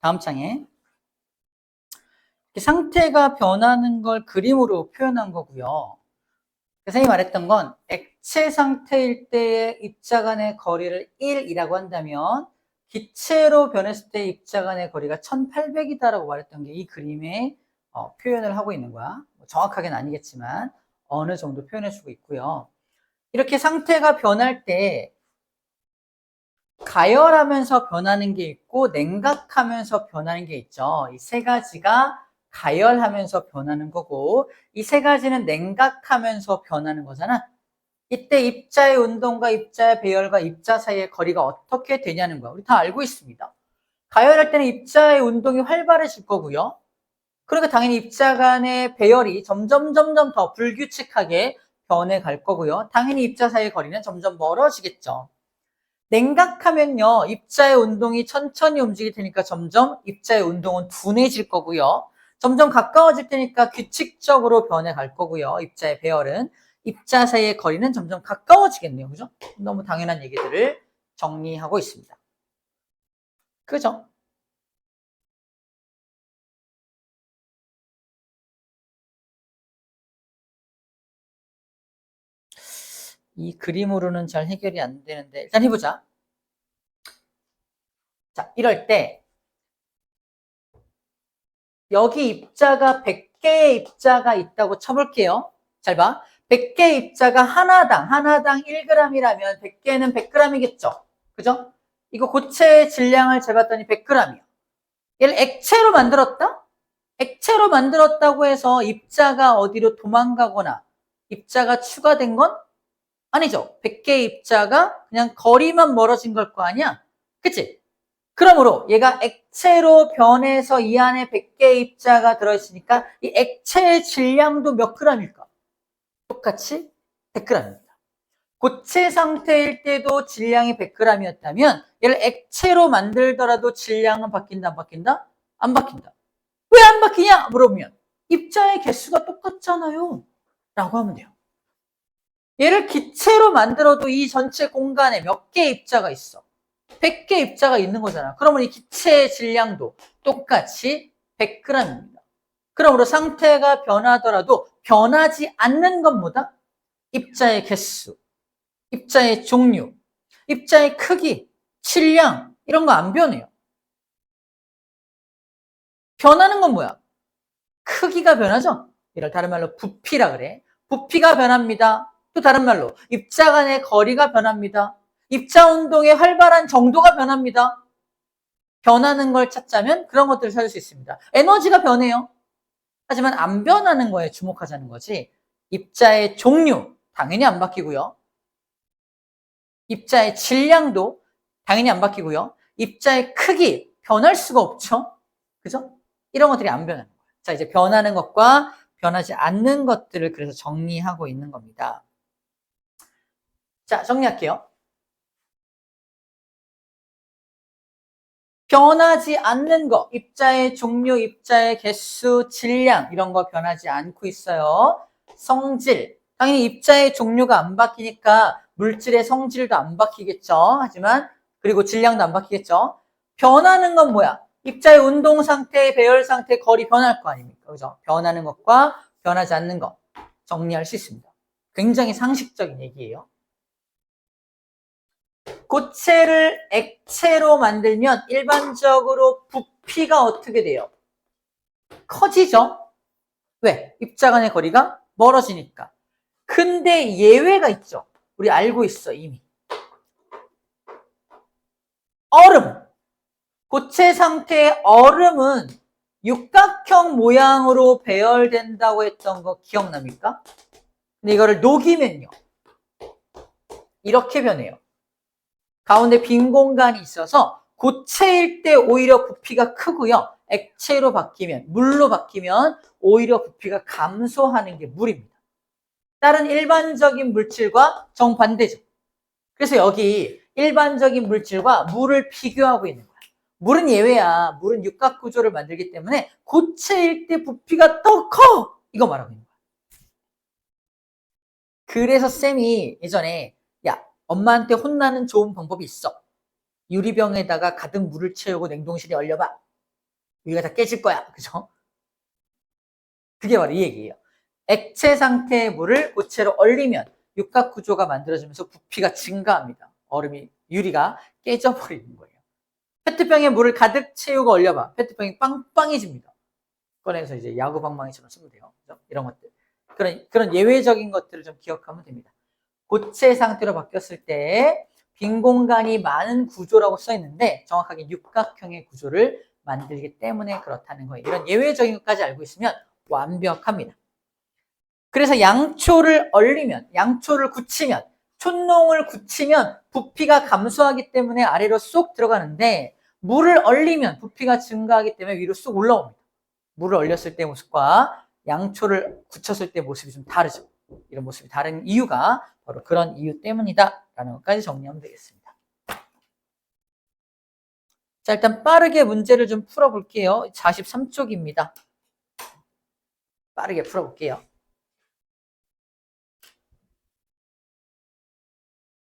다음 장에 상태가 변하는 걸 그림으로 표현한 거고요. 선생님이 말했던 건 액체 상태일 때의 입자 간의 거리를 1이라고 한다면 기체로 변했을 때 입자 간의 거리가 1800이다라고 말했던 게 이 그림의 어, 표현을 하고 있는 거야. 뭐 정확하게는 아니겠지만 어느 정도 표현해 주고 있고요. 이렇게 상태가 변할 때 가열하면서 변하는 게 있고 냉각하면서 변하는 게 있죠. 이 세 가지가 가열하면서 변하는 거고 이 세 가지는 냉각하면서 변하는 거잖아. 이때 입자의 운동과 입자의 배열과 입자 사이의 거리가 어떻게 되냐는 거야. 우리 다 알고 있습니다. 가열할 때는 입자의 운동이 활발해질 거고요. 그러니까 당연히 입자 간의 배열이 점점 점점 더 불규칙하게 변해 갈 거고요. 당연히 입자 사이의 거리는 점점 멀어지겠죠. 냉각하면요, 입자의 운동이 천천히 움직일 테니까 점점 입자의 운동은 둔해질 거고요. 점점 가까워질 테니까 규칙적으로 변해갈 거고요. 입자의 배열은. 입자 사이의 거리는 점점 가까워지겠네요. 그죠? 너무 당연한 얘기들을 정리하고 있습니다. 그죠? 이 그림으로는 잘 해결이 안 되는데 일단 해보자. 자, 이럴 때 여기 입자가 100개의 입자가 있다고 쳐볼게요. 잘 봐. 100개 입자가 하나당, 하나당 1g이라면 100개는 100g이겠죠. 그죠? 이거 고체의 질량을 재봤더니 100g이야. 얘를 액체로 만들었다? 액체로 만들었다고 해서 입자가 어디로 도망가거나 입자가 추가된 건 아니죠. 100개의 입자가 그냥 거리만 멀어진 걸 거 아니야? 그치? 그러므로 얘가 액체로 변해서 이 안에 100개의 입자가 들어있으니까 이 액체의 질량도 몇 g일까? 똑같이 100g입니다. 고체 상태일 때도 질량이 100g이었다면 얘를 액체로 만들더라도 질량은 바뀐다 안 바뀐다? 안 바뀐다. 왜 안 바뀌냐? 물어보면 입자의 개수가 똑같잖아요. 라고 하면 돼요. 얘를 기체로 만들어도 이 전체 공간에 몇 개의 입자가 있어. 100개 입자가 있는 거잖아. 그러면 이 기체의 질량도 똑같이 100g입니다. 그러므로 상태가 변하더라도 변하지 않는 것보다 입자의 개수, 입자의 종류, 입자의 크기, 질량 이런 거 안 변해요. 변하는 건 뭐야? 크기가 변하죠? 이를 다른 말로 부피라 그래. 부피가 변합니다. 또 다른 말로 입자 간의 거리가 변합니다. 입자 운동의 활발한 정도가 변합니다. 변하는 걸 찾자면 그런 것들을 찾을 수 있습니다. 에너지가 변해요. 하지만 안 변하는 거에 주목하자는 거지. 입자의 종류 당연히 안 바뀌고요. 입자의 질량도 당연히 안 바뀌고요. 입자의 크기 변할 수가 없죠. 그죠? 이런 것들이 안 변하는 거예요. 자, 이제 변하는 것과 변하지 않는 것들을 그래서 정리하고 있는 겁니다. 자, 정리할게요. 변하지 않는 거, 입자의 종류, 입자의 개수, 질량 이런 거 변하지 않고 있어요. 성질, 당연히 입자의 종류가 안 바뀌니까 물질의 성질도 안 바뀌겠죠. 하지만 그리고 질량도 안 바뀌겠죠. 변하는 건 뭐야? 입자의 운동 상태, 배열 상태, 거리 변할 거 아닙니까? 그죠? 변하는 것과 변하지 않는 것 정리할 수 있습니다. 굉장히 상식적인 얘기예요. 고체를 액체로 만들면 일반적으로 부피가 어떻게 돼요? 커지죠? 왜? 입자 간의 거리가 멀어지니까. 근데 예외가 있죠. 우리 알고 있어, 이미. 얼음. 고체 상태의 얼음은 육각형 모양으로 배열된다고 했던 거 기억납니까? 근데 이거를 녹이면요. 이렇게 변해요. 가운데 빈 공간이 있어서 고체일 때 오히려 부피가 크고요. 액체로 바뀌면, 물로 바뀌면 오히려 부피가 감소하는 게 물입니다. 다른 일반적인 물질과 정반대죠. 그래서 여기 일반적인 물질과 물을 비교하고 있는 거야. 물은 예외야. 물은 육각 구조를 만들기 때문에 고체일 때 부피가 더 커! 이거 말하고 있는 거야. 그래서 쌤이 예전에 야, 엄마한테 혼나는 좋은 방법이 있어. 유리병에다가 가득 물을 채우고 냉동실에 얼려봐. 여기가 다 깨질 거야. 그죠? 그게 바로 이 얘기예요. 액체 상태의 물을 고체로 얼리면 육각 구조가 만들어지면서 부피가 증가합니다. 얼음이 유리가 깨져버리는 거예요. 페트병에 물을 가득 채우고 얼려봐. 페트병이 빵빵해집니다. 꺼내서 이제 야구 방망이처럼 쓰면 돼요. 이런 것들. 그런, 그런 예외적인 것들을 좀 기억하면 됩니다. 고체 상태로 바뀌었을 때 빈 공간이 많은 구조라고 써 있는데 정확하게 육각형의 구조를 만들기 때문에 그렇다는 거예요. 이런 예외적인 것까지 알고 있으면 완벽합니다. 그래서 양초를 얼리면, 양초를 굳히면, 촛농을 굳히면 부피가 감소하기 때문에 아래로 쏙 들어가는데 물을 얼리면 부피가 증가하기 때문에 위로 쏙 올라옵니다. 물을 얼렸을 때 모습과 양초를 굳혔을 때 모습이 좀 다르죠. 이런 모습이 다른 이유가 바로 그런 이유 때문이다. 라는 것까지 정리하면 되겠습니다. 자, 일단 빠르게 문제를 좀 풀어볼게요. 43쪽입니다. 빠르게 풀어볼게요.